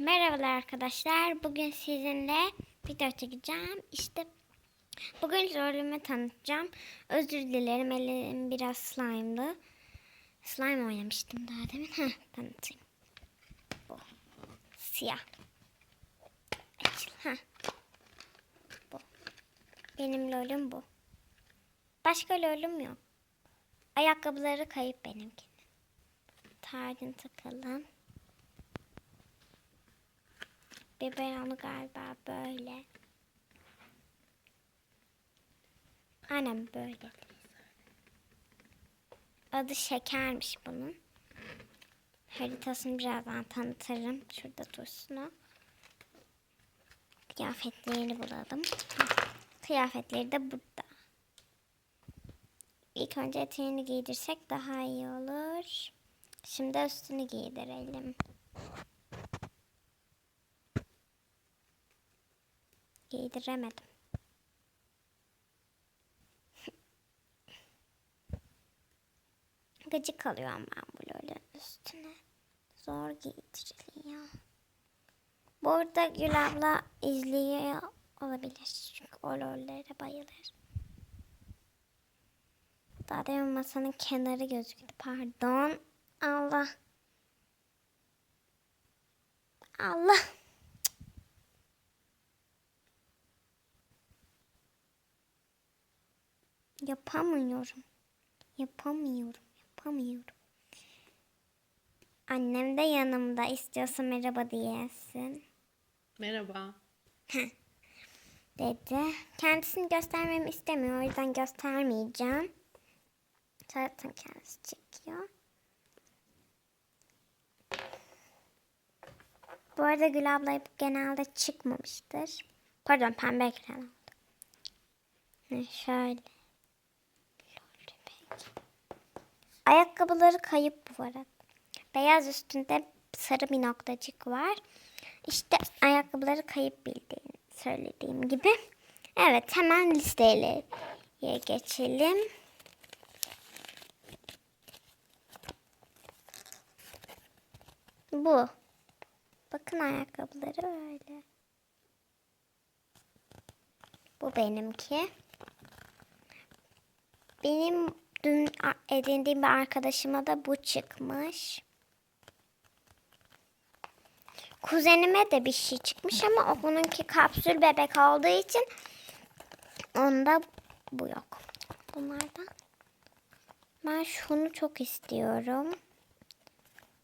Merhabalar arkadaşlar. Bugün sizinle video çekeceğim. İşte bugün rolümü tanıtacağım. Özür dilerim elim biraz slime'lı. Slime oynamıştım daha demin. Heh, tanıtayım. Bu. Siyah. Açıl. Heh. Bu. Benim lolüm bu. Başka lolüm yok. Ayakkabıları kayıp benimkinin. Tacını takalım. Biberonu galiba böyle. Aynen böyle. Adı şekermiş bunun. Haritasını birazdan tanıtırım. Şurada dursun o. Kıyafetlerini bulalım. Kıyafetleri de burada. İlk önce eteğini giydirsek daha iyi olur. Şimdi üstünü giydirelim. Giydiremedim. Gıcık alıyorum ben bu lolün üstüne. Zor giydiriliyor. Bu arada Gül abla izliyor olabilir. Çünkü o lollere bayılır. Daha demin masanın kenarı gözüktü. Pardon. Allah. Allah. Yapamıyorum. Yapamıyorum. Yapamıyorum. Annem de yanımda. İstiyorsa merhaba diyesin. Merhaba. Dedi. Kendisini göstermemi istemiyor. O yüzden göstermeyeceğim. Zaten kendisi çekiyor. Bu arada Gül abla hep genelde çıkmamıştır. Pardon pembe ekran oldu. Şöyle. Ayakkabıları kayıp bu arada. Beyaz üstünde sarı bir noktacık var. İşte ayakkabıları kayıp bildiğini söylediğim gibi. Evet hemen listeye geçelim. Bu. Bakın ayakkabıları öyle. Bu benimki. Benim dün edindiğim bir arkadaşıma da bu çıkmış. Kuzenime de bir şey çıkmış ama onunki kapsül bebek olduğu için onda bu yok. Bunlardan. Ben şunu çok istiyorum.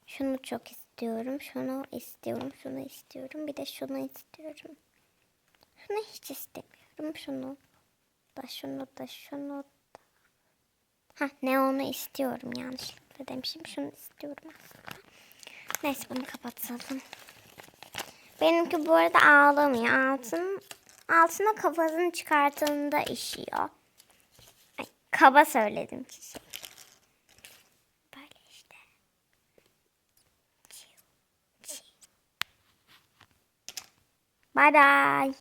Şunu çok istiyorum. Şunu istiyorum. Şunu istiyorum. Bir de şunu istiyorum. Şunu hiç istemiyorum. Şunu da şunu da şunu. Ha ne onu istiyorum yanlışlıkla demişim. Şunu istiyorum aslında. Neyse bunu kapatalım. Benimki bu arada ağlamıyor. Altın, altına kafasını çıkarttığında işiyor. Ay, kaba söyledim çiçek. Böyle. Bye bye.